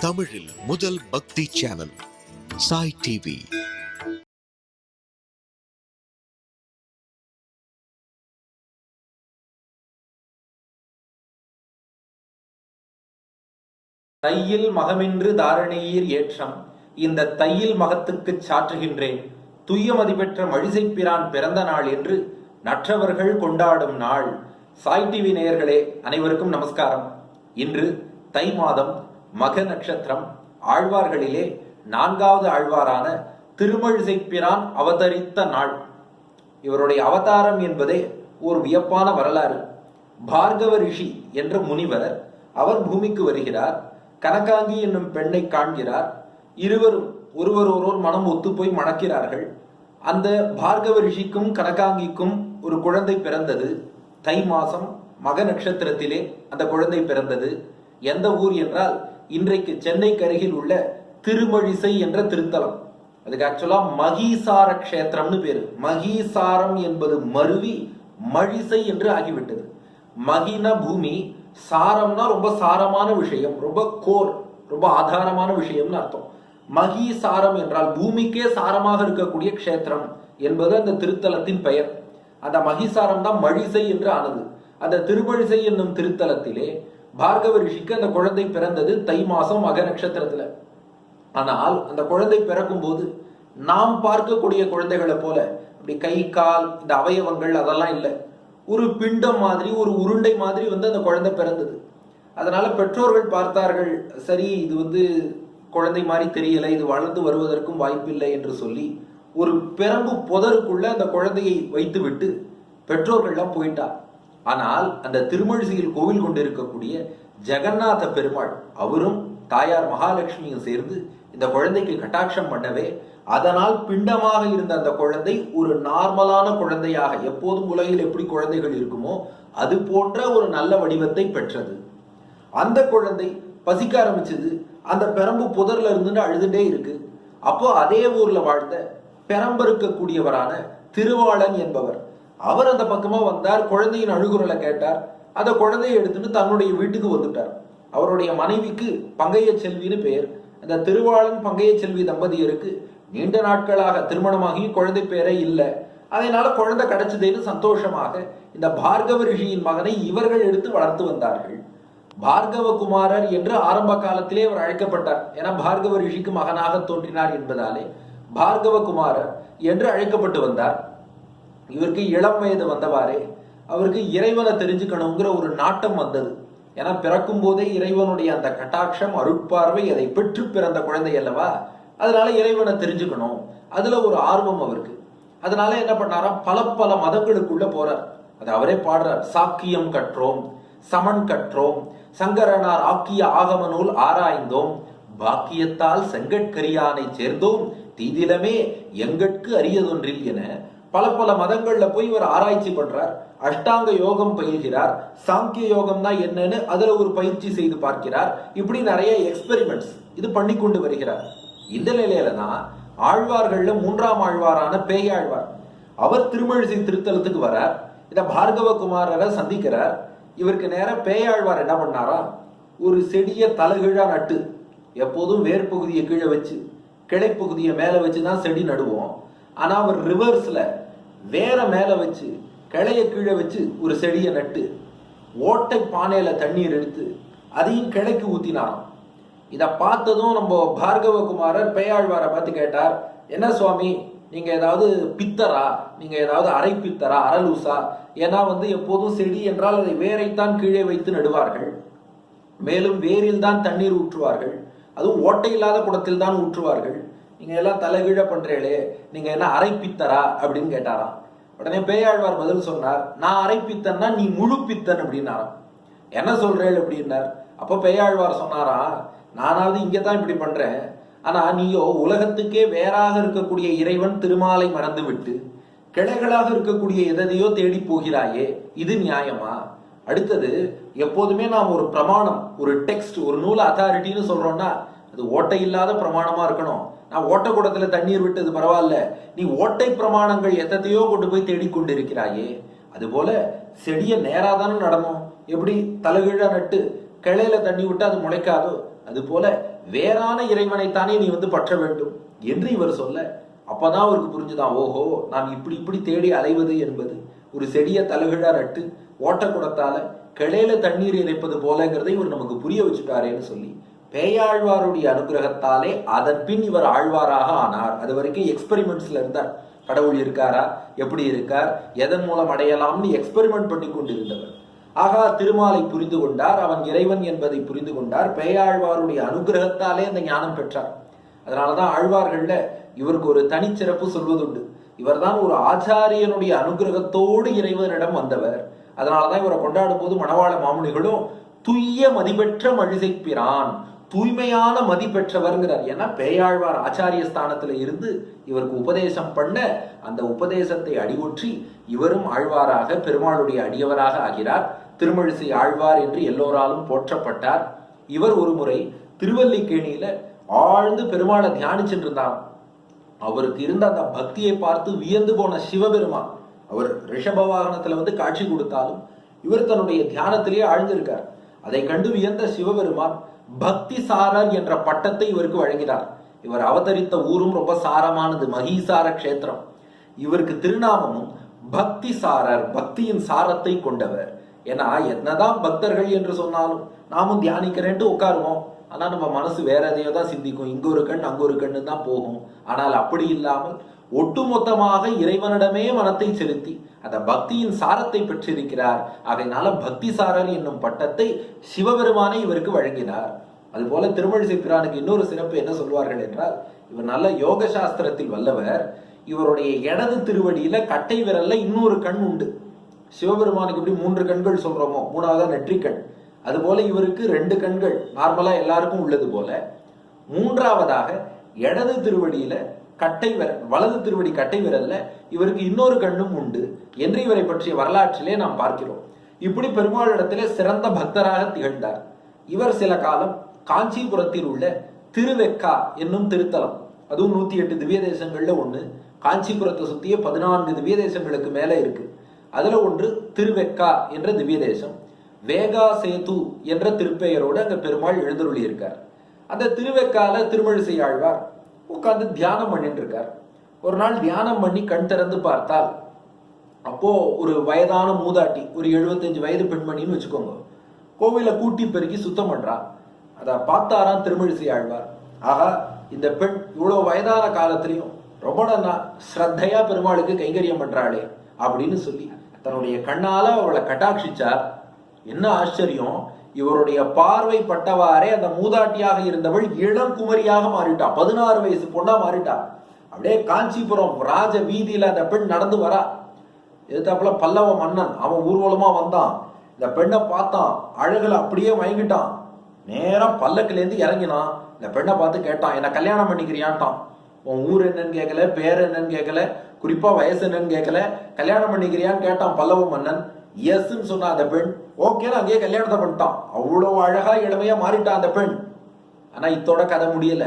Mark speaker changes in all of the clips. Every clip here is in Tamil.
Speaker 1: தமிழில் முதல் பக்தி சேனல் சாய் டிவி.
Speaker 2: தையில் மகமின்று தாரணையீர் ஏற்றம் இந்த தையில் மகத்துக்கு சாற்றுகின்றேன். துய்யமதி பெற்ற மழிசைப்பிரான் பிறந்த நாள் என்று நற்றவர்கள் கொண்டாடும் நாள். சாய் டிவி நேயர்களே அனைவருக்கும் நமஸ்காரம். இன்று தை மாதம் மக நட்சத்திரம் ஆழ்வார்களிலே நான்காவது ஆழ்வாரான திருமழிசைப்பிரான் அவதரித்த நாள். இவருடைய அவதாரம் என்பதே ஒரு வியப்பான வரலாறு. பார்கவ ரிஷி என்ற முனிவர் அவர் பூமிக்கு வருகிறார். கனகாங்கி என்னும் பெண்ணை காண்கிறார். இருவரும் ஒருவர் ஒருவர் மனம் ஒத்துப்போய் மணக்கிறார்கள். அந்த பார்கவ ரிஷிக்கும் கனகாங்கிக்கும் ஒரு குழந்தை பிறந்தது. தை மாசம் மக நட்சத்திரத்திலே அந்த குழந்தை பிறந்தது. எந்த ஊர் என்றால் இன்றைக்கு சென்னைக்கு அருகில் உள்ள திருமழிசை என்ற திருத்தலம். அதுக்கு ஆக்சுவலா மகீசார க்ஷேத்திரம்னு பேரு. மகீசாரம் என்பது மருவி மழிசை என்று ஆகிவிட்டது. மகின பூமி சாரம்னா ரொம்ப சாரமான விஷயம் ரொம்ப கோர் ரொம்ப ஆதாரமான விஷயம்னு அர்த்தம். மகீசாரம் என்றால் பூமிக்கே சாரமாக இருக்கக்கூடிய க்ஷேத்திரம் என்பது அந்த திருத்தலத்தின் பெயர். அந்த மகிசாரம் தான் மழிசை என்று ஆனது. அந்த திருமழிசை என்னும் திருத்தலத்திலே பார்கவ ரிஷிக்கு அந்த குழந்தை பிறந்தது தை மாசம் மக நட்சத்திரத்துல. ஆனால் அந்த குழந்தை பிறக்கும் போது நாம் பார்க்கக்கூடிய குழந்தைகளை போல அப்படி கை கால் இந்த அவயவங்கள் அதெல்லாம் இல்லை. ஒரு பிண்டம் மாதிரி ஒரு உருண்டை மாதிரி வந்து அந்த குழந்தை பிறந்தது. அதனால பெற்றோர்கள் பார்த்தார்கள் சரி இது வந்து குழந்தை மாதிரி தெரியல இது வளர்ந்து வருவதற்கும் வாய்ப்பில்லை என்று சொல்லி ஒரு பிறம்பு புதருக்குள்ள அந்த குழந்தையை வைத்துவிட்டு பெற்றோர்கள்லாம் போயிட்டார் ஆனால் அந்த திருமழிசையில் கோவில் கொண்டிருக்கக்கூடிய ஜெகநாத பெருமாள் அவரும் தாயார் மகாலட்சுமியும் சேர்ந்து இந்த குழந்தைக்கு கட்டாட்சம் பண்ணவே அதனால் பிண்டமாக இருந்த அந்த குழந்தை ஒரு நார்மலான குழந்தையாக எப்போதும் உலகில் எப்படி குழந்தைகள் இருக்குமோ அது போன்ற ஒரு நல்ல வடிவத்தை பெற்றது. அந்த குழந்தை பசிக்க ஆரம்பிச்சது அந்த பெரம்பு புதர்ல இருந்துன்னு அழுதுட்டே இருக்கு. அப்போ அதே ஊர்ல வாழ்ந்த பெரம்பருக்கக்கூடியவரான திருவாளன் என்பவர். அவர் அந்த பக்கமா வந்தார் குழந்தையின் அழுகுரலை கேட்டார். அந்த குழந்தையை எடுத்துட்டு தன்னுடைய வீட்டுக்கு வந்துட்டார். அவருடைய மனைவிக்கு பங்கைய செல்வின்னு பெயர் அந்த திருவாளன் பங்கைய செல்வி தம்பதியருக்கு நீண்ட நாட்களாக திருமணமாகி குழந்தை பேரே இல்லை. அதனால குழந்தை கிடைச்சதேன்னு சந்தோஷமாக இந்த பார்கவ ரிஷியின் மகனை இவர்கள் எடுத்து வளர்த்து வந்தார்கள். பார்கவ குமாரர் என்று ஆரம்ப காலத்திலே அவர் அழைக்கப்பட்டார். என பார்கவ ரிஷிக்கு மகனாக தோன்றினார் என்பதாலே பார்கவ குமாரர் என்று அழைக்கப்பட்டு வந்தார். இவருக்கு இளம் வயது வந்தவாறே அவருக்கு இறைவனை தெரிஞ்சுக்கணுங்கிற ஒரு நாட்டம் வந்தது. ஏன்னா பிறக்கும் போதே இறைவனுடைய அந்த கட்டாட்சம் அருட்பார்வை அதை பெற்று பிறந்த குழந்தை அல்லவா? அதனால இறைவனை தெரிஞ்சுக்கணும். அதுல ஒரு ஆர்வம் அவருக்கு. அதனால என்ன பண்ணாராம் பல பல மதங்களுக்குள்ள போறார். அது அவரே பாடுறார். சாக்கியம் கற்றோம் சமன் கற்றோம் சங்கரனார் ஆக்கிய ஆகம நூல் ஆராய்ந்தோம் பாக்கியத்தால் செங்கட்கரியானை சேர்ந்தோம் தீதிலமே எங்கட்கு அரியதொன்றில் என பல பல மதங்கள்ல போய் இவர் ஆராய்ச்சி பண்றார். அஷ்டாங்க யோகம் பயில்கிறார். சாங்கிய யோகம்னா என்னன்னு அதுல ஒரு பயிற்சி செய்து பார்க்கிறார். இப்படி நிறைய எக்ஸ்பெரிமெண்ட்ஸ் இது பண்ணி கொண்டு வருகிறார். இந்த நிலையில தான் ஆழ்வார்கள்ல மூன்றாம் ஆழ்வாரான பேயாழ்வார் அவர் திருமழிசை திருத்தலத்துக்கு வரார். இத பார்கவ குமாரரை சந்திக்கிறார். இவருக்கு நேரம் பேயாழ்வார் என்ன பண்ணாரா? ஒரு செடிய தலகிழா நட்டு எப்போதும் வேர் பகுதியை கீழே வச்சு கிளை பகுதியை வச்சு தான் செடி நடுவோம். ஆனால் அவர் ரிவர்ஸில் வேற மேலே வச்சு கிளைய கீழே வச்சு ஒரு செடியை நட்டு ஓட்டை பானையில் தண்ணீர் எடுத்து அதையும் கிளைக்கு ஊற்றினாராம் இதை பார்த்ததும் நம்ம பார்கவகுமாரர் பேயாழ்வாரை பார்த்து கேட்டார் என்ன சுவாமி நீங்கள் ஏதாவது பித்தரா? நீங்கள் ஏதாவது அரை பித்தரா அரலூசா ஏன்னா வந்து எப்போதும் செடி என்றால் அதை வேரைத்தான் கீழே வைத்து நடுவார்கள். மேலும் வேரில் தான் தண்ணீர் ஊற்றுவார்கள். அதுவும் ஓட்டை இல்லாத குடத்தில் தான் ஊற்றுவார்கள். நீங்கள் எல்லாம் தலைகீழ பண்ணுறீங்களே நீங்கள் என்ன அரைப்பித்தரா அப்படின்னு கேட்டாராம். உடனே பேயாழ்வார் பதில் சொன்னார் நான் அரைப்பித்தன்னா நீ முழு பித்தன் அப்படின்னாராம். என்ன சொல்கிறேள் அப்படின்னார். அப்போ பேயாழ்வார் சொன்னாரா நானாவது இங்கே தான் இப்படி பண்ணுறேன் ஆனால் நீயோ உலகத்துக்கே வேறாக இருக்கக்கூடிய இறைவன் திருமாலை மறந்து விட்டு கிளைகளாக இருக்கக்கூடிய எதையோ தேடி போகிறாயே இது நியாயமா? அடுத்தது எப்போதுமே நாம் ஒரு பிரமாணம் ஒரு டெக்ஸ்ட் ஒரு நூல் அத்தாரிட்டின்னு சொல்றோம்னா அது ஓட்டை இல்லாத பிரமாணமா இருக்கணும். நான் ஓட்டக்கூடத்தில் தண்ணீர் விட்டது பரவாயில்ல. நீ ஓட்டை பிரமாணங்கள் எத்தத்தையோ கொண்டு போய் தேடிக்கொண்டிருக்கிறாயே. அதுபோல நேராக தானே நடனோம் எப்படி தலகீழாக நட்டு கிளையில தண்ணி விட்டு அது முளைக்காதோ? அதுபோல வேறான இறைவனைத்தானே நீ வந்து பற்ற வேண்டும் என்று இவர் சொல்ல அப்பதான் அவருக்கு புரிஞ்சுதான் ஓஹோ நாம் இப்படி இப்படி தேடி அலைவது என்பது. ஒரு செடியை தலகிழா நட்டு ஓட்டக்குடத்தால கிளையில தண்ணீர் இறைப்பது போலங்கிறதை இவர் நமக்கு புரிய வச்சுட்டாரேன்னு சொல்லி பேயாழ்வாருடைய அனுகிரகத்தாலே அதன் பின் இவர் ஆழ்வாராக ஆனார். அது வரைக்கும் எக்ஸ்பெரிமெண்ட்ஸ்ல இருந்தார். கடவுள் இருக்காரா? எப்படி இருக்கார்? எதன் மூலம் அடையலாம்னு எக்ஸ்பெரிமெண்ட் பண்ணி கொண்டிருந்தவர். ஆகா திருமாலை புரிந்து கொண்டார். அவன் இறைவன் என்பதை புரிந்து கொண்டார். பேயாழ்வாருடைய அனுகிரகத்தாலே அந்த ஞானம் பெற்றார். அதனாலதான் ஆழ்வார்கள்ல இவருக்கு ஒரு தனிச்சிறப்பு சொல்வதுண்டு. இவர்தான் ஒரு ஆச்சாரியனுடைய அனுகிரகத்தோடு இறைவனிடம் வந்தவர். அதனாலதான் இவரை கொண்டாடும் போது மணவாள மாமுனிகளும் துய்ய மதிபெற்ற மழிசை பிரான் தூய்மையான மதி பெற்றவர்ங்கிறார். ஏன்னா பேயாழ்வார் ஆச்சாரிய ஸ்தானத்தில் இருந்து இவருக்கு உபதேசம் பண்ண அந்த உபதேசத்தை அடிவுற்றி இவரும் ஆழ்வாராக பெருமாளுடைய அடியவராக ஆகிறார். திருமழிசை ஆழ்வார் என்று எல்லோராலும் போற்றப்பட்டார். இவர் ஒரு முறை திருவல்லிக்கேணியில ஆழ்ந்து பெருமாளை தியானிச்சுட்டு இருந்தார் அவருக்கு இருந்த அந்த பக்தியை பார்த்து வியந்து போன சிவபெருமான் அவர் ரிஷப வாகனத்துல வந்து காட்சி கொடுத்தாலும் இவர் தன்னுடைய தியானத்திலேயே ஆழ்ந்திருக்கார். அதை கண்டு வியந்த சிவபெருமான் பக்தி சாரர் என்ற பட்டத்தை இவருக்கு வழங்கினார். இவர் அவதரித்த ஊரும் ரொம்ப சாரமானது மகீசார க்ஷேத்திரம். இவருக்கு திருநாமமும் பக்தி சாரர் பக்தியின் சாரத்தை கொண்டவர். ஏன்னா என்னதான் பக்தர்கள் என்று சொன்னாலும் நாமும் தியானிக்கிறேன்ட்டு உட்காருவோம். ஆனால் நம்ம மனசு வேற எதையோ தான் சிந்திக்கும். இங்க ஒரு கண் அங்க ஒரு கண்ணு தான் போகும். ஆனால் அப்படி இல்லாமல் ஒட்டுமொத்தமாக இறைவனிடமே மனத்தை செலுத்தி அந்த பக்தியின் சாரத்தை பெற்றிருக்கிறார். அதனால பக்தி சாரர் என்னும் பட்டத்தை சிவபெருமானை இவருக்கு வழங்கினார். அதுபோல திருமழிசை பிரானுக்கு இன்னொரு சிறப்பு என்ன சொல்வார்கள் என்றால் இவர் நல்ல யோக சாஸ்திரத்தில் வல்லவர். இவருடைய இடது திருவடியில கட்டை விரல்ல இன்னொரு கண் உண்டு. சிவபெருமானுக்கு எப்படி மூன்று கண்கள் சொல்றோமோ மூணாவதா நெற்றிக்கண். அதுபோல இவருக்கு ரெண்டு கண்கள் நார்மலா எல்லாருக்கும் உள்ளது போல. மூன்றாவதாக இடது திருவடியில கட்டை விரல் வலது திருவடி கட்டை விரல்ல இவருக்கு இன்னொரு கண்ணும் உண்டு. என்று இவரை பற்றிய வரலாற்றிலே நாம் பார்க்கிறோம். இப்படி பெருமாளிடத்திலே சிறந்த பக்தராக திகழ்ந்தார். இவர் சில காலம் காஞ்சிபுரத்தில் உள்ள திருவெக்கா என்னும் திருத்தலம் அதுவும் நூத்தி எட்டு திவ்ய தேசங்கள்ல ஒண்ணு காஞ்சிபுரத்தை சுத்திய பதினான்கு திவ்ய தேசங்களுக்கு மேல இருக்கு. அதுல ஒன்று திருவெக்கா என்ற திவ்ய தேசம் வேகா சேது என்ற திருப்பெயரோடு அங்க பெருமாள் எழுந்தருளி இருக்கார் அந்த திருவெக்கால திருமழிசை ஆழ்வார் உட்காந்து தியானம் பண்ணிட்டு இருக்கார். ஒரு நாள் தியானம் பண்ணி கண் திறந்து பார்த்தால் அப்போ ஒரு வயதான மூதாட்டி ஒரு 75 வயது பெண்மணின்னு வச்சுக்கோங்க கோவில கூட்டி பெருக்கி சுத்தம் பண்றா. அத பார்த்தாராம் திருமழிசை ஆழ்வார். ஆகா இந்த பெண் இவ்வளவு வயதான காலத்திலையும் ரொம்ப நல்லா ஸ்ரத்தையா பெருமாளுக்கு கைங்கரியம் பண்றாளே அப்படின்னு சொல்லி தன்னுடைய கண்ணால அவளை கட்டாட்சிச்சார். என்ன ஆச்சரியம் இவருடைய பார்வை பட்டவாறே அந்த மூதாட்டியாக இருந்தவள் இளம் குமரியாக மாறிட்டா. பதினாறு வயசு பொண்ணா மாறிட்டா. அப்படியே காஞ்சிபுரம் ராஜ வீதியில அந்த பெண் நடந்து வரா. எதிர்த்தாப்புல பல்லவ மன்னன் அவன் ஊர்வலமா வந்தான். இந்த பெண்ணை பார்த்தான். அழகுல அப்படியே மயங்கிட்டான். நேரம் பல்லக்கிலேருந்து இறங்கினான். இந்த பெண்ணை பார்த்து கேட்டான் என்ன கல்யாணம் பண்ணிக்கிறியான்ட்டான்? உன் ஊர் என்னன்னு கேட்கல பேர் என்னன்னு கேட்கல குறிப்பா வயசு என்னன்னு கேட்கல கல்யாணம் பண்ணிக்கிறியான்னு கேட்டான் பல்லவ மன்னன். எஸ்ன்னு சொன்னான் அந்த பெண். ஓகேன்னு அங்கேயே கல்யாணத்தை பண்ணிட்டான். அவ்வளோ அழகா இளமையா மாறிட்டான் அந்த பெண். ஆனா இத்தோட கதை முடியல.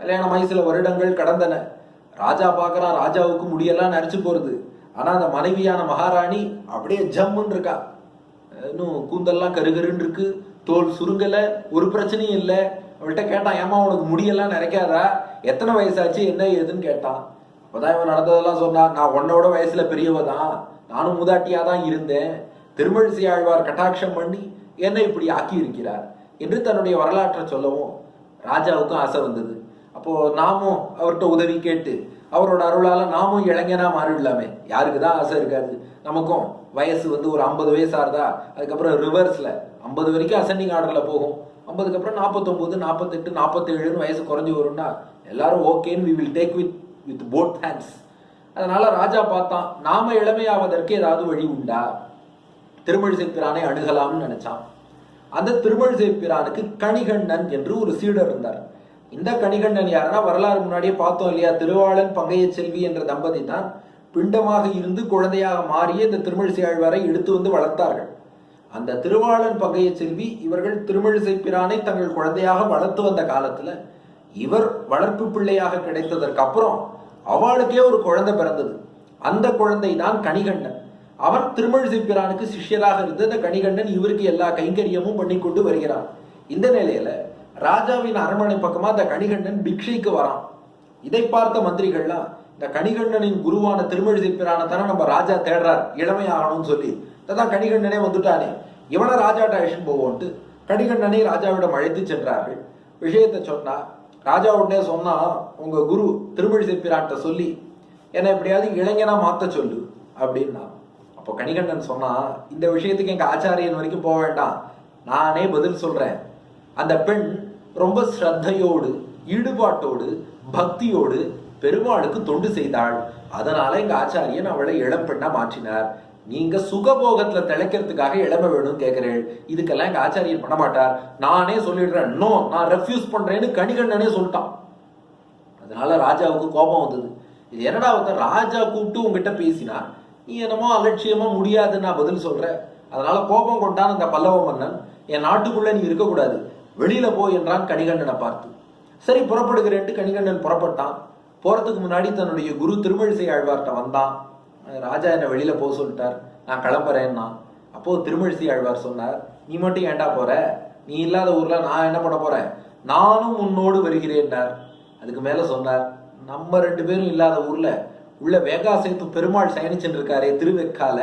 Speaker 2: கல்யாணமாகி சில வருடங்கள் கடந்தன. ராஜா பார்க்குறான் ராஜாவுக்கு முடியெல்லாம் நரைச்சு போகிறது ஆனால் அந்த மனைவியான மகாராணி அப்படியே ஜம்முன்னு இருக்கா. இன்னும் கூந்தல்லாம் கருகருன்னு இருக்கு. தோல் சுருங்கலை ஒரு பிரச்சனையும் இல்லை. அவள்கிட்ட கேட்டான் ஏமா உனக்கு முடியெல்லாம் நிறைக்காதா எத்தனை வயசாச்சு? என்ன ஏதுன்னு கேட்டான். அப்போதான் இவன் நடந்ததெல்லாம் சொன்னான் நான் உன்னோட வயசுல பெரியவ தான் நானும் மூதாட்டியாக தான் இருந்தேன். திருமழிசை ஆழ்வார் கட்டாட்சம் பண்ணி என்னை இப்படி ஆக்கி இருக்கிறார் என்று தன்னுடைய வரலாற்றை சொல்லவும் ராஜாவுக்கும் ஆசை வந்தது. அப்போ நாமும் அவர்கிட்ட உதவி கேட்டு அவரோட அருளால நாமும் இளைஞனா மாறிடலாமே. யாருக்கு தான் ஆசை இருக்காது. நமக்கும் வயசு வந்து ஒரு ஐம்பது வயசா இருந்தா அதுக்கப்புறம் ரிவர்ஸ்ல ஐம்பது வரைக்கும் அசெண்டிங் ஆர்டர்ல போகும். ஐம்பதுக்கு அப்புறம் நாற்பத்தொன்பது நாற்பத்தெட்டு நாற்பத்தேழுன்னு வயசு குறைஞ்சி வரும்னா எல்லாரும் ஓகேன்னு we will take with with both hands அதனால ராஜா பார்த்தான் நாம இளமையாவதற்கு ஏதாவது வழி உண்டா? திருமழிசை பிரானை அணுகலாம்னு நினைச்சான். அந்த திருமழிசை பிரானுக்கு கணிகண்ணன் என்று ஒரு சீடர் இருந்தார். இந்த கணிகண்ணன் யாருன்னா வரலாறு முன்னாடியே பார்த்தோம் இல்லையா? திருவாளன் பங்கைய செல்வி என்ற தம்பதி தான் பிண்டமாக இருந்து குழந்தையாக மாறிய இந்த திருமழிசை ஆழ்வாரை எடுத்து வந்து வளர்த்தார்கள். அந்த திருவாளன் பங்கைய செல்வி இவர்கள் திருமழிசை பிரானை தங்கள் குழந்தையாக வளர்த்து வந்த காலத்துல இவர் வளர்ப்பு பிள்ளையாக கிடைத்ததற்கு அப்புறம் அவளுக்கே ஒரு குழந்தை பிறந்தது. அந்த குழந்தை தான் கணிகண்டன் அவன் திருமழிசை பிரானுக்கு சிஷ்யராக இருந்த இந்த கணிகண்டன் இவருக்கு எல்லா கைங்கரியமும் பண்ணி கொண்டு வருகிறான் இந்த நிலையில ராஜாவின் அரண்மனை பக்கமா இந்த கணிகண்டன் பிக்ஷைக்கு வரான். இதை பார்த்த மந்திரிகள்லாம் இந்த கணிகண்டனின் குருவான திருமழிசை பிரான தானே நம்ம ராஜா தேடுறார் இளமை ஆகணும்னு சொல்லி. இதான் கணிகண்டனே வந்துட்டானே. இவனை ராஜாட்ட அழைச்சிட்டு போவோன்ட்டு கணிகண்டனை ராஜாவிடம் அழைத்து சென்றார்கள். விஷயத்தை சொன்னா ராஜா உடனே சொன்னா உங்க குரு திருமழிசை பிரான்ட்ட சொல்லி என்னை எப்படியாவது இளைஞனா மாத்த சொல்லு அப்படின்னா அப்போ கணிகண்டன் சொன்னா இந்த விஷயத்துக்கு எங்க ஆச்சாரியன் வரைக்கும் போக வேண்டாம். நானே பதில் சொல்றேன். அந்த பெண் ரொம்ப ஸ்ரத்தையோடு ஈடுபாட்டோடு பக்தியோடு பெருமாளுக்கு தொண்டு செய்தாள். அதனால எங்க ஆச்சாரியன் அவளை இளம் பெண்ணா மாற்றினார். நீங்க சுகபோகத்துல திளைக்கிறதுக்காக இளம வேணும்னு கேட்கிறேன் இதுக்கெல்லாம் எங்க ஆச்சாரியன் பண்ண மாட்டார். நானே சொல்லிடுறேன். நோ நான் ரெஃப்யூஸ் பண்றேன்னு கணிகண்டனே சொல்லிட்டான். அதனால ராஜாவுக்கு கோபம் வந்தது. இது என்னடா வந்து ராஜா கூப்பிட்டு உங்ககிட்ட பேசினா? நீ என்னமோ அலட்சியமா முடியாதுன்னு நான் பதில் சொல்றேன். அதனால கோபம் கொண்டான் அந்த பல்லவ மன்னன். என் நாட்டுக்குள்ள நீ இருக்கக்கூடாது. வெளியில போ என்றான் கணிகண்டனை பார்த்து. சரி புறப்படுகிறேன்ட்டு கணிகண்டன் புறப்பட்டான். போறதுக்கு முன்னாடி தன்னுடைய குரு திருமழிசை ஆழ்வார்கிட்ட வந்தான். ராஜா என்னை வெளியில போக சொல்லிட்டார். நான் கிளம்புறேன்னா. அப்போ திருமழிசை ஆழ்வார் சொன்னார் நீ மட்டும் ஏன்டா போற? நீ இல்லாத ஊர்ல நான் என்ன பண்ண போறேன்? நானும் உன்னோடு வருகிறேன்னார் அதுக்கு மேல சொன்னார் நம்ம ரெண்டு பேரும் இல்லாத ஊர்ல உள்ள வேகாசேத்து பெருமாள் சயனிச்சுட்டு இருக்காரு திருவெக்கால.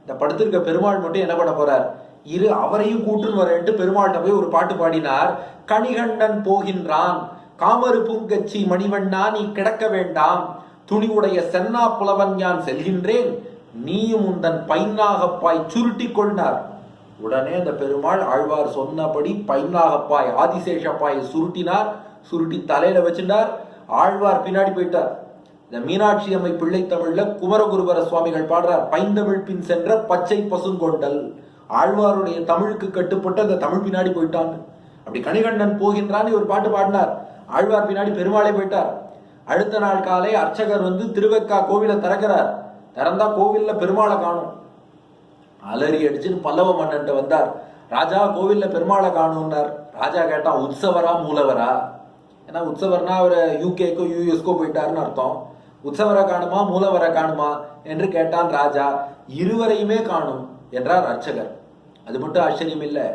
Speaker 2: இந்த படுத்திருக்க பெருமாள் மட்டும் என்ன பண்ண போறார்? இரு அவரையும் கூட்டுன்னு வரேன்ட்டு பெருமாள்கிட்ட போய் ஒரு பாட்டு பாடினார். கணிகண்டன் போகின்றான். காமரு பூங்கச்சி மணிவண்ணா நீ கிடக்க வேண்டாம். துணிவுடைய சென்னா புலவன் யான் செல்கின்றேன். நீயும் உந்தன் பைன்னாகப்பாய் சுருட்டி கொண்டார். உடனே அந்த பெருமாள் ஆழ்வார் சொன்னபடி பைன்னாகப்பாய் ஆதிசேஷப்பாயை சுருட்டினார். சுருட்டி தலையில வச்சுட்டார். ஆழ்வார் பின்னாடி போயிட்டார். இந்த மீனாட்சி அம்மை பிள்ளை தமிழ்ல குமரகுருபர சுவாமிகள் பாடுறார். பைந்தமிழ் பின் சென்ற பச்சை பசுங்கொண்டல். ஆழ்வாருடைய தமிழுக்கு கட்டுப்பட்டு அந்த தமிழ் பின்னாடி போயிட்டான். அப்படி கணிகண்டன் போகின்றான்னு ஒரு பாட்டு பாடினார். ஆழ்வார் பின்னாடி பெருமாளை போயிட்டார். அடுத்த நாள் காலை அர்ச்சகர் வந்து திருவெக்கா கோவிலை திறக்கிறார். திறந்தா கோவில்ல பெருமாளை காணும். அலறி அடிச்சுன்னு பல்லவ மன்னன்ட்ட வந்தார். ராஜா கோவில்ல பெருமாளை காணும்னார். ராஜா கேட்டான் உற்சவரா மூலவரா? ஏன்னா உற்சவர்னா அவர் யூகேக்கோ யூஎஸ்கோ போயிட்டாருன்னு அர்த்தம். உற்சவரை காணுமா மூலவரை காணுமா என்று கேட்டான் ராஜா இருவரையுமே காணும் என்றார் அர்ச்சகர். அது மட்டும் ஆச்சரியம் இல்லை.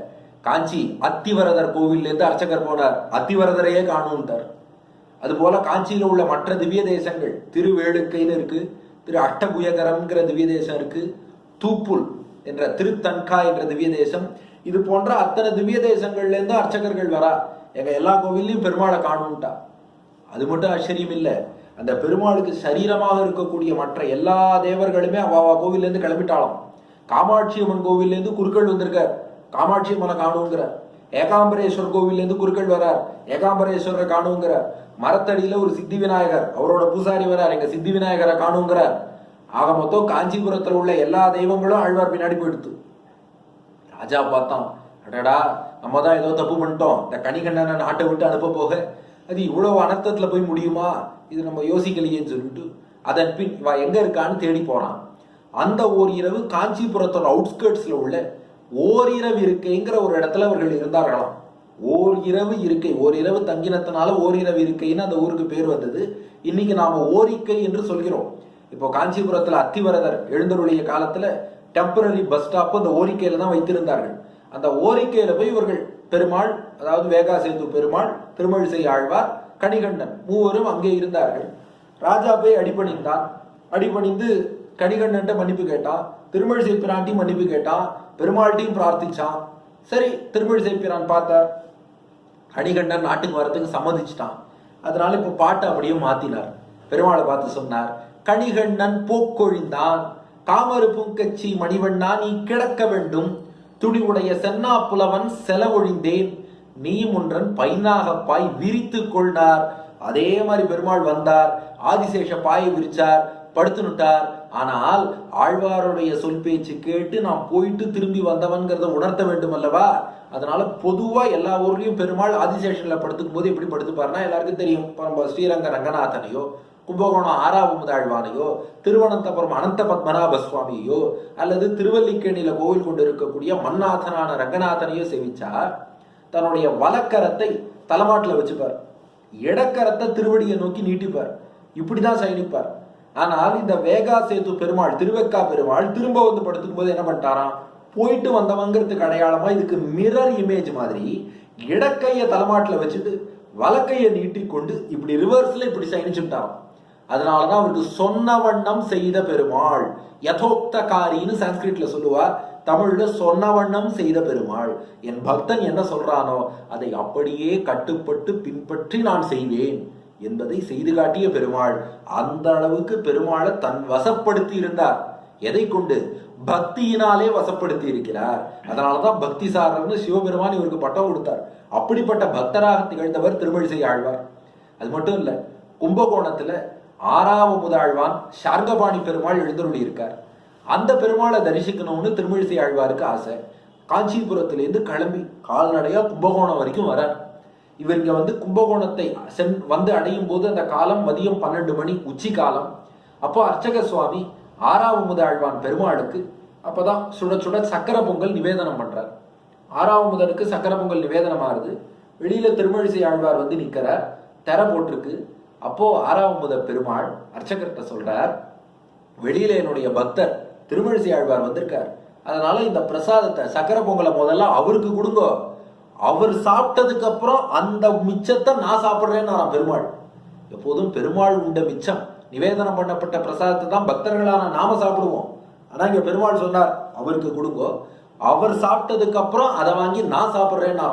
Speaker 2: காஞ்சி அத்திவரதர் கோவில்லேருந்து அர்ச்சகர் போனார். அத்திவரதரையே காணும்ட்டார் அதுபோல காஞ்சியில் உள்ள மற்ற திவ்ய தேசங்கள் திருவேடுக்கைன்னு இருக்கு திரு அட்டபுயகரம்ங்கிற திவ்ய தேசம் இருக்கு தூப்புல் என்ற திருத்தன்கா என்ற திவ்ய தேசம் இது போன்ற அத்தனை திவ்ய தேசங்கள்லேருந்து அர்ச்சகர்கள் வரா. எங்க எல்லா கோவில்லையும் பெருமாளை காணும்ட்டா. அது மட்டும் ஆச்சரியம் இல்லை. அந்த பெருமாளுக்கு சரீரமாக இருக்கக்கூடிய மற்ற எல்லா தேவர்களுமே அவாவா கோவிலேருந்து கிளம்பிட்டாலும் காமாட்சி அம்மன் கோவில்ல இருந்து குருக்கள் வந்திருக்கார். காமாட்சி அம்மனை காணுங்கிறார் ஏகாம்பரேஸ்வர் கோவில்ல இருந்து குருக்கள் வரார். ஏகாம்பரேஸ்வரரை காணுங்கிறார் மரத்தடியில் ஒரு சித்தி விநாயகர். அவரோட பூசாரி வரார். எங்க சித்தி விநாயகரை காணுங்கிறார் ஆக மொத்தம் காஞ்சிபுரத்தில் உள்ள எல்லா தெய்வங்களும் ஆழ்வார் பின்னாடி போயிடுத்து. ராஜா பார்த்தான். அடடா நம்ம தான் ஏதோ தப்பு பண்ணிட்டோம். இந்த கனிகண்ணனை நாட்டை விட்டு அனுப்ப போக. அது இவ்வளவு அனர்த்தத்தில் போய் முடியுமா? இது நம்ம யோசிக்கலையேன்னு சொல்லிட்டு அதன் பின் இவன் எங்கே இருக்கான்னு தேடி போனான் அந்த ஓர் இரவு காஞ்சிபுரத்தோட அவுட்ஸ்கர்ட்ஸில் உள்ள ஓரிரவு இருக்கைங்கிற ஒரு இடத்துல அவர்கள் இருந்தார்களாம். ஓர் இரவு இருக்கை ஓர் இரவு தங்கினத்தினால ஓரிரவு இருக்கைன்னு அந்த ஊருக்கு பேர் வந்தது. இன்னைக்கு நாம் ஓரிக்கை என்று சொல்கிறோம். இப்போ காஞ்சிபுரத்தில் அத்திவரதர் எழுந்தருளிய காலத்தில் டெம்பரரி பஸ் ஸ்டாப்பு அந்த ஓரிக்கையில் தான் வைத்திருந்தார்கள். அந்த ஓரிக்கையில் போய் இவர்கள் பெருமாள் அதாவது வேகாசேது பெருமாள் திருமழிசை ஆழ்வார் கணிகண்டன் மூவரும் அங்கே இருந்தார்கள். ராஜா போய் அடிபணிந்தான். அடிபணிந்து கணிகண்ணன்ட்ட மன்னிப்பு கேட்டான். திருமழிசை பிரான்ட்டையும் மன்னிப்பு கேட்டான். பெருமாள்கிட்டையும் பிரார்த்திச்சான். சரி திருமழிசை பிரான் பார்த்தார். கணிகண்டன் நாட்டுக்கு வரத்துக்கு சம்மதிச்சிட்டான். அதனால இப்போ பாட்டை அப்படியே மாத்தினார். பெருமாளை பார்த்து சொன்னார் கணிகண்ணன் போக்கொழிந்தான். காமரு பூங்கச்சி மணிவண்ணா நீ கிடக்க வேண்டும். துணிவுடைய சென்னா புலவன் செலவொழிந்தேன். நீயும் ஒன்றன் பைனாகப்பாய் விரித்து கொண்டார். அதே மாதிரி பெருமாள் வந்தார். ஆதிசேஷ பாயை விரிச்சார் படுத்துனுட்டார். ஆனால் ஆழ்வாருடைய சொல் பேச்சு கேட்டு நான் போயிட்டு திரும்பி வந்தவன்கிறத உணர்த்த வேண்டும் அல்லவா அதனால பொதுவா எல்லா ஊர்லயும் பெருமாள் ஆதிசேஷன்ல படுத்துக்கும் போது எப்படி படுத்துப்பாருன்னா எல்லாருக்கும் தெரியும். நம்ம ஸ்ரீரங்க ரங்கநாதனையோ கும்பகோணம் ஆறாவமுதாழ்வானையோ திருவனந்தபுரம் அனந்த பத்மநாப சுவாமியோ அல்லது திருவல்லிக்கேணியில கோவில் கொண்டு இருக்கக்கூடிய மன்னாதனான ரங்கநாதனையோ சேவிச்சார். தன்னுடைய வலக்கரத்தை தலைமாட்டில் வச்சுப்பார். இடக்கரத்தை திருவடியை நோக்கி நீட்டிப்பார். இப்படி தான் சயனிப்பார். ஆனால் இந்த வேகா சேது பெருமாள் திருவெக்கா பெருமாள் திரும்ப வந்து படுத்துக்கும் போது என்ன பண்ணிட்டாராம்? போயிட்டு வந்தவங்கிறதுக்கு அடையாளமா இதுக்கு மிரர் இமேஜ் மாதிரி இடக்கையை தலைமாட்டில் வச்சுட்டு வலக்கையை நீட்டிக்கொண்டு இப்படி ரிவர்ஸ்ல இப்படி சயனிச்சுட்டாராம். அதனாலதான் அவருக்கு சொன்ன வண்ணம் செய்த பெருமாள் யதோக்தகாரின்னு சான்ஸ்கிரிட்ல சொல்லுவார். தமிழ்ல சொன்ன வண்ணம் செய்த பெருமாள். என் பக்தன் என்ன சொல்றானோ அதை அப்படியே கட்டுப்பட்டு பின்பற்றி நான் செய்வேன் என்பதை செய்து காட்டிய பெருமாள். அந்த அளவுக்கு பெருமாளை தன் வசப்படுத்தி இருந்தார். எதை கொண்டு? பக்தியினாலே வசப்படுத்தி இருக்கிறார். அதனாலதான் பக்தி சாரர்னு சிவபெருமான் இவருக்கு பட்டம் கொடுத்தார். அப்படிப்பட்ட பக்தராக திகழ்ந்தவர் திருமழிசை ஆழ்வார். அது மட்டும் இல்ல கும்பகோணத்துல ஆறாவமுதாழ்வான் சார்கபாணி பெருமாள் எழுந்தருளி இருக்கார் அந்த பெருமாளை தரிசிக்கணும்னு திருமழிசை ஆழ்வாருக்கு ஆசை. காஞ்சிபுரத்திலேருந்து கிளம்பி கால்நடையாக கும்பகோணம் வரைக்கும் வரார் இவர் இங்கே வந்து கும்பகோணத்தை சென் வந்து அடையும் போது அந்த காலம் மதியம் பன்னெண்டு மணி உச்சி காலம் அப்போ அர்ச்சக சுவாமி ஆறாவது ஆழ்வான் பெருமாளுக்கு அப்போதான் சுட சுட சக்கர பொங்கல் நிவேதனம் பண்ணுறார் ஆறாவது சக்கர பொங்கல் நிவேதனம் ஆறுது வெளியில திருமழிசை ஆழ்வார் வந்து நிற்கிறார் தர போட்டிருக்கு. அப்போ ஆறாவது பெருமாள் அர்ச்சகர்கிட்ட சொல்றார் வெளியில என்னுடைய பக்தர் திருமழிசை ஆழ்வார் வந்திருக்கார். அதனால இந்த பிரசாதத்தை சக்கர பொங்கலை முதல்ல அவருக்கு கொடுங்க. அவர் சாப்பிட்டதுக்கு அப்புறம் அந்த மிச்சத்தை நான் சாப்பிட்றேன்னு நான் பெருமாள். எப்போதும் பெருமாள் உண்ட மிச்சம். நிவேதனம் பண்ணப்பட்ட பிரசாதத்தை தான் பக்தர்களான நாம சாப்பிடுவோம். ஆனா இங்க பெருமாள் சொன்னார் அவருக்கு கொடுங்கோ. அவர் சாப்பிட்டதுக்கு அப்புறம் அதை வாங்கி நான் சாப்பிடுறேன்னா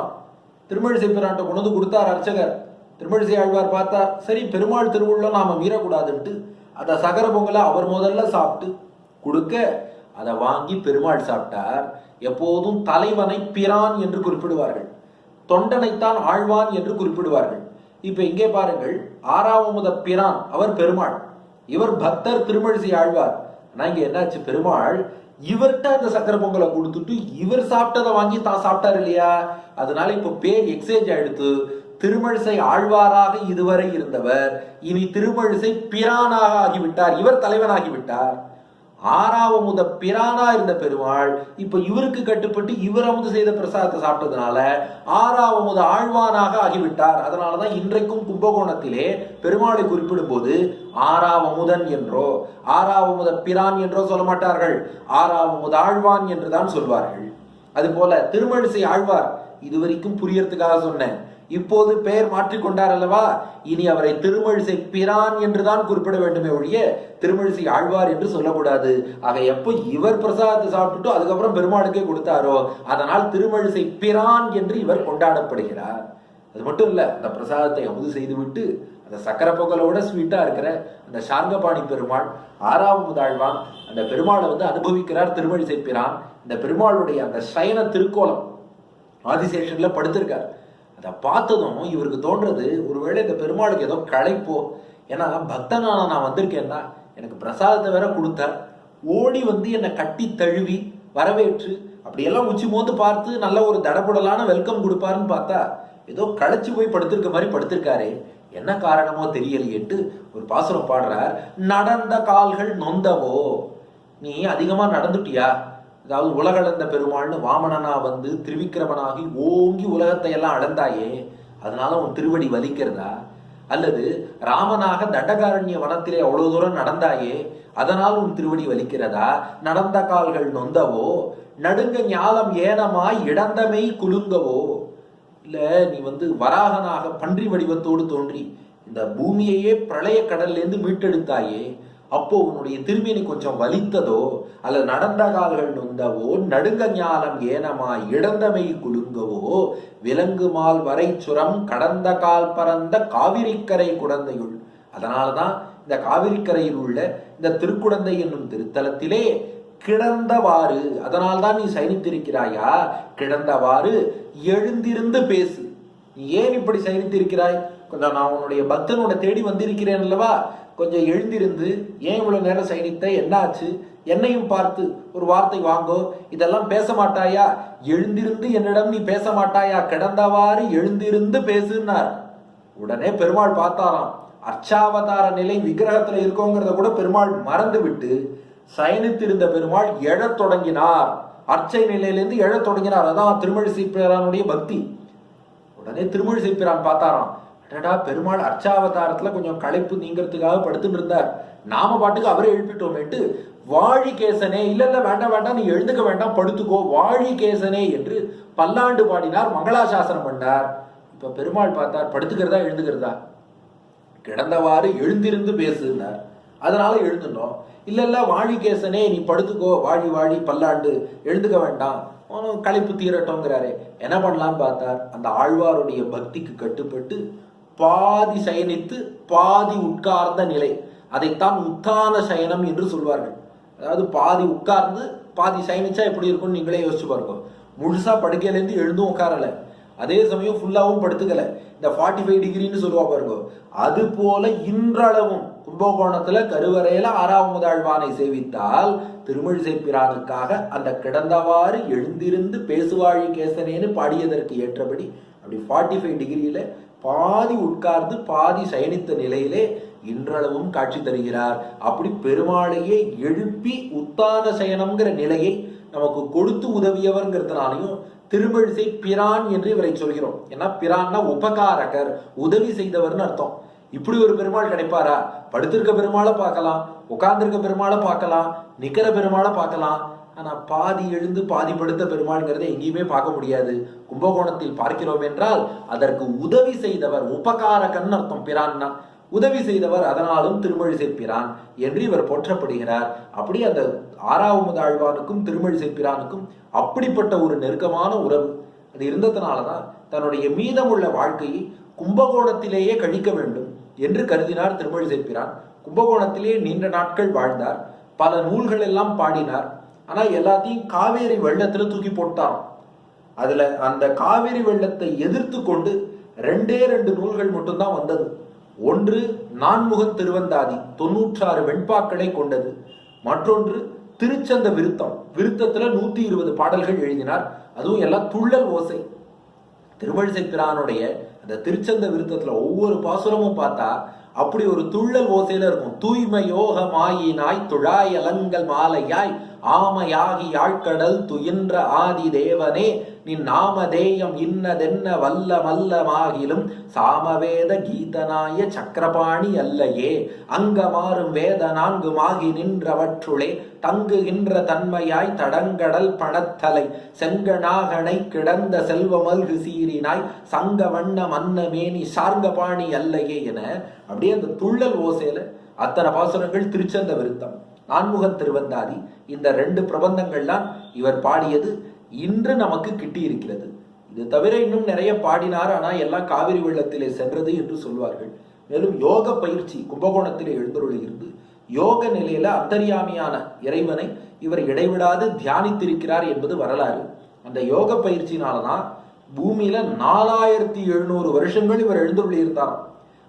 Speaker 2: திருமழிசை பிராண்ட கொண்டு வந்து கொடுத்தார் அர்ச்சகர். திருமழிசை ஆழ்வார் பார்த்தார் சரி பெருமாள் திருவுள்ள நாம மீறக்கூடாதுன்ட்டு. அந்த சகர பொங்கலை அவர் முதல்ல சாப்பிட்டு கொடுக்க அதை வாங்கி பெருமாள் சாப்பிட்டார். எப்போதும் தலைவனை பிரான் என்று குறிப்பிடுவார்கள். தொண்டனைத்தான் ஆழ்வான் என்று குறிப்பிடுவார்கள். இப்ப இங்கே பாருங்கள் ஆறாவமுத பிரான் அவர் பெருமாள். இவர் பக்தர் திருமழிசை ஆழ்வார். ஆனா இங்க என்னாச்சு பெருமாள் இவர்கிட்ட அந்த சக்கர பொங்கலை கொடுத்துட்டு இவர் சாப்பிட்டதை வாங்கி தான் சாப்பிட்டார் இல்லையா? அதனால இப்ப பேர் எக்ஸ்சேஞ்ச் ஆயிடுத்து. திருமழிசை ஆழ்வாராக இதுவரை இருந்தவர். இனி திருமழிசை பிரானாக ஆகிவிட்டார். இவர் தலைவனாகிவிட்டார். ஆறாவமுத பிரானா இருந்த பெருமாள் இப்ப இவருக்கு கட்டுப்பட்டு இவர் அமுது செய்த பிரசாதத்தை சாப்பிட்டதுனால ஆறாவமுத ஆழ்வானாக ஆகிவிட்டார். அதனாலதான் இன்றைக்கும் கும்பகோணத்திலே பெருமாளை குறிப்பிடும் போது ஆறாவமுதன் என்றோ ஆறாவமுத பிரான் என்றோ சொல்ல மாட்டார்கள். ஆறாவமுத ஆழ்வான் என்றுதான் சொல்வார்கள். அதுபோல திருமழிசை ஆழ்வார் இதுவரைக்கும் புரியறதுக்காக சொன்னேன். இப்போது பெயர் மாற்றிக்கொண்டார் அல்லவா? இனி அவரை திருமழிசை பிரான் என்றுதான் குறிப்பிட வேண்டுமே ஒழிய திருமழிசை ஆழ்வார் என்று சொல்லக்கூடாது. ஆக எப்போ இவர் பிரசாதத்தை சாப்பிட்டுட்டு அதுக்கப்புறம் பெருமாளுக்கே கொடுத்தாரோ அதனால் திருமழிசை பிரான் என்று இவர் கொண்டாடப்படுகிறார். அது மட்டும் இல்ல அந்த பிரசாதத்தை அமுது செய்துவிட்டு அந்த சக்கரை பொங்கலோட ஸ்வீட்டா இருக்கிற அந்த சார்கபாணி பெருமாள் ஆறாவது அந்த பெருமாளை வந்து அனுபவிக்கிறார் திருமழிசை பிரான். இந்த பெருமாளுடைய அந்த சயன திருக்கோலம் ஆதிசேஷன்ல படுத்திருக்கார். அதை பார்த்ததும் இவருக்கு தோன்றது ஒருவேளை இந்த பெருமாளுக்கு ஏதோ களைப்போ. ஏன்னா பக்தனான நான் வந்திருக்கேன்னா எனக்கு பிரசாதத்தை வேற கொடுத்த. ஓடி வந்து என்னை கட்டி தழுவி வரவேற்று அப்படியெல்லாம் உச்சி மோந்து பார்த்து நல்ல ஒரு தடபுடலான வெல்கம் கொடுப்பாருன்னு பார்த்தா ஏதோ களைச்சு போய் படுத்திருக்க மாதிரி படுத்திருக்காரு. என்ன காரணமோ தெரியலையேட்டு ஒரு பாசுரம் பாடுறார் நடந்த கால்கள் நொந்தவோ? நீ அதிகமா நடந்துட்டியா? அதாவது உலகளந்த பெருமாள்னு வாமனனா வந்து திருவிக்கிரமனாகி ஓங்கி உலகத்தை எல்லாம் அளந்தாயே அதனால உன் திருவடி வலிக்கிறதா? அல்லது ராமனாக தண்டகாரண்ய வனத்திலே அவ்வளவு தூரம் நடந்தாயே அதனால் உன் திருவடி வலிக்கிறதா? நடந்த கால்கள் நொந்தவோ? நடுங்க ஞாலம் ஏனமாய் இடந்தமை குலுங்கவோ? இல்ல நீ வந்து வராகனாக பன்றி வடிவத்தோடு தோன்றி இந்த பூமியையே பிரளய கடல்ல இருந்து மீட்டெடுத்தாயே அப்போ உன்னுடைய திருமேனி கொஞ்சம் வலித்ததோ அல்லது நடந்த கால்கள் நொந்தவோ நடுங்க ஞானம் ஏனமா இடந்தமை குலுங்கவோ விலங்குமால் வரை சுரம் கடந்த கால் பறந்த காவிரிக்கரை குடந்தையுள். அதனாலதான் இந்த காவிரிக்கரையில் உள்ள இந்த திருக்குடந்தை என்னும் திருத்தலத்திலே கிடந்தவாறு அதனால்தான் நீ சயனித்திருக்கிறாயா? கிடந்தவாறு எழுந்திருந்து பேசு. நீ ஏன் இப்படி சயனித்திருக்கிறாய்? கொஞ்சம் நான் உன்னுடைய பக்தனோட தேடி வந்திருக்கிறேன் அல்லவா? கொஞ்சம் எழுந்திருந்து ஏன் இவ்வளவு நேரம் சைனித்த? என்னாச்சு? என்னையும் பார்த்து ஒரு வார்த்தை வாங்கோ. இதெல்லாம் பேச மாட்டாயா? எழுந்திருந்து என்னிடம் நீ பேச மாட்டாயா? கிடந்தவாறு எழுந்திருந்து பேசுனார் உடனே பெருமாள் பார்த்தாராம். அர்ச்சாவதார நிலை விக்கிரகத்துல இருக்கோங்கிறத கூட பெருமாள் மறந்து விட்டு சயனித்திருந்த பெருமாள் எழத் தொடங்கினார். அர்ச்சை நிலையிலிருந்து எழத் தொடங்கினார். அதான் திருமழிசை சீப்பிரானுடைய பக்தி. உடனே திருமழிசை சீப்பிரான் பார்த்தாராம். என்னடா பெருமாள் அர்ச்சாவதாரத்துல கொஞ்சம் களைப்பு நீங்கிறதுக்காக படுத்துட்டு இருந்தார். நாம பாட்டுக்கு அவரே எழுப்பிட்டோமேட்டு வாழிகேசனே இல்ல இல்ல வேண்டாம் வேண்டாம் நீ எழுந்துக்க வேண்டாம் படுத்துக்கோ வாழிகேசனே என்று பல்லாண்டு பாடினார் மங்களாசாசனம் பண்ணார். இப்ப பெருமாள் பார்த்தார் படுத்துக்கிறதா எழுந்துக்கிறதா? கிடந்தவாறு எழுந்திருந்து பேசுனார். அதனால எழுந்துட்டோம் இல்ல இல்ல வாழிகேசனே நீ படுத்துக்கோ வாழி வாழி பல்லாண்டு எழுந்துக்க வேண்டாம். களைப்பு தீரட்டோங்கிறாரே என்ன பண்ணலாம்னு பார்த்தார். அந்த ஆழ்வாருடைய பக்திக்கு கட்டுப்பட்டு பாதி சயனித்து பாதி உட்கார்ந்த நிலை. அதைத்தான் உத்தான சயனம் என்று சொல்வார்கள். அதாவது பாதி உட்கார்ந்து பாதி சயனிச்சா எப்படி இருக்கும்னு நீங்களே யோசிச்சு பாருங்க. முழுசா படுக்கையிலேருந்து எழுந்தும் உட்காரல. அதே சமயம் ஃபுல்லாகவும் படுத்துக்கல. இந்த ஃபார்ட்டி ஃபைவ் டிகிரின்னு சொல்லுவா பாருங்க. அது போல இன்றளவும் கும்பகோணத்துல கருவறையில ஆறாவது ஆழ்வானை சேவித்தால் திருமழிசை பிரானுக்காக அந்த கிடந்தவாறு எழுந்திருந்து பேசுவாழி கேசனேன்னு பாடியதற்கு ஏற்றபடி அப்படி ஃபார்ட்டி ஃபைவ் டிகிரியில பாதி உட்கார்ந்து பாதி சயனித்த நிலையிலே இன்றளவும் காட்சி தருகிறார். அப்படி பெருமாளையே எழுப்பி உத்தான சயனம்ங்கிற நிலையை நமக்கு கொடுத்து உதவியவர்ங்கிறதுனாலையும் திருமழிசை பிரான் என்று இவரை சொல்கிறோம். ஏன்னா பிரான்னா உபகாரகர் உதவி செய்தவர்னு அர்த்தம். இப்படி ஒரு பெருமாள் கிடைப்பாரா? படுத்திருக்க பெருமாளை பார்க்கலாம் உட்கார்ந்திருக்க பெருமாளை பார்க்கலாம் நிக்கிற பெருமாளை பார்க்கலாம் ஆனால் பாதி எழுந்து பாதி படுத்த பெருமாள்ங்கிறத எங்கேயுமே பார்க்க முடியாது. கும்பகோணத்தில் பார்க்கிறோம் என்றால் அதற்கு உதவி செய்தவர் உபகாரகன் அர்த்தம் பிரான்னா உதவி செய்தவர் அதனாலும் திருமொழி பிரான் என்று இவர் போற்றப்படுகிறார். அப்படி அந்த ஆறாவது ஆழ்வானுக்கும் திருமொழி பிரானுக்கும் அப்படிப்பட்ட ஒரு நெருக்கமான உறவு. அது இருந்ததுனாலதான் தன்னுடைய மீதமுள்ள வாழ்க்கையை கும்பகோணத்திலேயே கழிக்க வேண்டும் என்று கருதினார் திருமொழி பிரான். கும்பகோணத்திலே நீண்ட நாட்கள் வாழ்ந்தார். பல நூல்கள் எல்லாம் பாடினார். ஆனால் எல்லாத்தையும் காவேரி வெள்ளத்தில் தூக்கி போட்டான். அதில் அந்த காவேரி வெள்ளத்தை எதிர்த்து கொண்டு ரெண்டே ரெண்டு நூல்கள் மட்டும்தான் வந்தது. ஒன்று நான்முகன் திருவந்தாதி தொன்னூற்றாறு வெண்பாக்களை கொண்டது. மற்றொன்று திருச்சந்த விருத்தம். விருத்தத்துல நூத்தி இருபது பாடல்கள் எழுதினார். அதுவும் எல்லாம் துள்ளல் ஓசை. திருவழிசை பிரானுடைய அந்த திருச்சந்த விருத்தத்துல ஒவ்வொரு பாசுரமும் பார்த்தா அப்படி ஒரு துள்ளல் ஓசையில இருக்கும். தூய்மை யோகமாயினாய் துழாய் அலங்கள் மாலையாய் ஆமையாகி யாழ்கடல் துயின்ற ஆதி தேவனே நின் நாமதேயம் இன்னதென்ன வல்ல மல்லமாகிலும் சாமவேத கீதனாய சக்கரபாணி அல்லையே. அங்கமாறும் வேத நான்குமாகி நின்றவற்றுளே தங்குகின்ற தன்மையாய் தடங்கடல் பணத்தலை செங்கநாகனை கிடந்த செல்வமல்கு சீரினாய் சங்க வண்ண மன்னமேனி சார்ங்கபாணி அல்லையே என அப்படியே அந்த துள்ளல் ஓசையில அத்தனை பாசுரங்கள் திருச்சந்த விருத்தம். நான்முகன் திருவந்தாதி இந்த ரெண்டு பிரபந்தங்கள்லாம் இவர் பாடியது இன்று நமக்கு கிட்டி இருக்கிறது இது தவிர இன்னும் நிறைய பாடினார் ஆனால் எல்லாம் காவிரி வெள்ளத்திலே சென்றது என்று சொல்வார்கள். மேலும் யோக பயிற்சி கும்பகோணத்திலே எழுந்தருளியிருந்து யோக நிலையில அந்தரியாமியான இறைவனை இவர் இடைவிடாது தியானித்திருக்கிறார் என்பது வரலாறு. அந்த யோக பயிற்சியினாலதான் பூமியில நாலாயிரத்தி எழுநூறு வருஷங்கள் இவர் எழுந்துள்ளி இருந்தாராம்.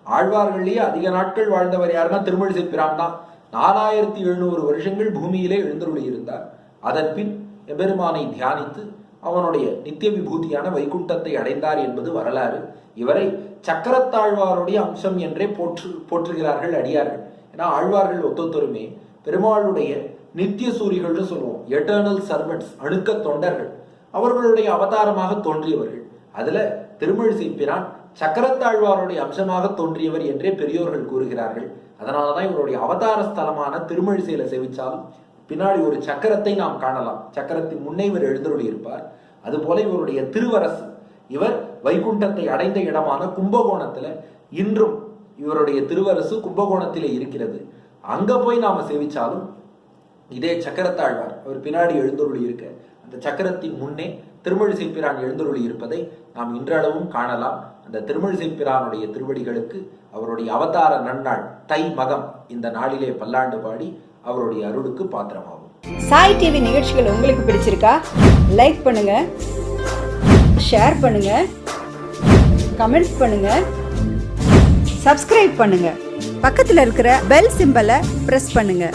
Speaker 2: ஆழ்வார்கள்லயே அதிக நாட்கள் வாழ்ந்தவர் யாருன்னா திருமழிசை பிரான் தான். நாலாயிரத்தி எழுநூறு வருஷங்கள் பூமியிலே எழுந்தருளி இருந்தார் அதன் பின் எபெருமானை தியானித்து அவனுடைய நித்திய விபூதியான வைகுண்டத்தை அடைந்தார் என்பது வரலாறு. இவரை சக்கரத்தாழ்வாருடைய அம்சம் என்றே போற்று போற்றுகிறார்கள் அடியார்கள். ஏன்னா ஆழ்வார்கள் ஒத்தொத்தருமே பெருமாளுடைய நித்திய சூரிகள்னு சொல்லுவோம். எட்டர்னல் சர்வன்ட்ஸ் அணுக்க தொண்டர்கள். அவர்களுடைய அவதாரமாக தோன்றியவர்கள். அதுல திருமழிசை பிரான் சக்கரத்தாழ்வாருடைய அம்சமாக தோன்றியவர் என்றே பெரியோர்கள் கூறுகிறார்கள். அதனாலதான் இவருடைய அவதார ஸ்தலமான திருமழிசையில சேவிச்சாலும் பின்னாடி ஒரு சக்கரத்தை நாம் காணலாம். சக்கரத்தின் முன்னே இவர் எழுந்தருளி இருப்பார் அதுபோல இவருடைய திருவரசு இவர் வைகுண்டத்தை அடைந்த இடமான கும்பகோணத்துல இன்றும் இவருடைய திருவரசு கும்பகோணத்திலே இருக்கிறது. அங்க போய் நாம சேவிச்சாலும் இதே சக்கரத்தாழ்வார் அவர் பின்னாடி எழுந்தருளி இருக்க அந்த சக்கரத்தின் முன்னே திருமழிசை பிரான் எழுந்தருளி இருப்பதை நாம் இன்றளவும் காணலாம். அந்த திருமழிசை பிரானுடைய திருவடிகளுக்கு அவருடைய அவதார நன்னாள் தை மகம் இந்த நாளிலே பல்லாண்டு பாடி அவருடைய அருளுக்கு பாத்திரமாகும்.
Speaker 3: சாய் டிவி நிகழ்ச்சிகள் உங்களுக்கு பிடிச்சிருக்கா? லைக் பண்ணுங்க ஷேர் பண்ணுங்க கமெண்ட்ஸ் பண்ணுங்க சப்ஸ்கிரைப் பண்ணுங்க. பக்கத்தில் இருக்கிற பெல் சிம்பலை ப்ரெஸ் பண்ணுங்கள்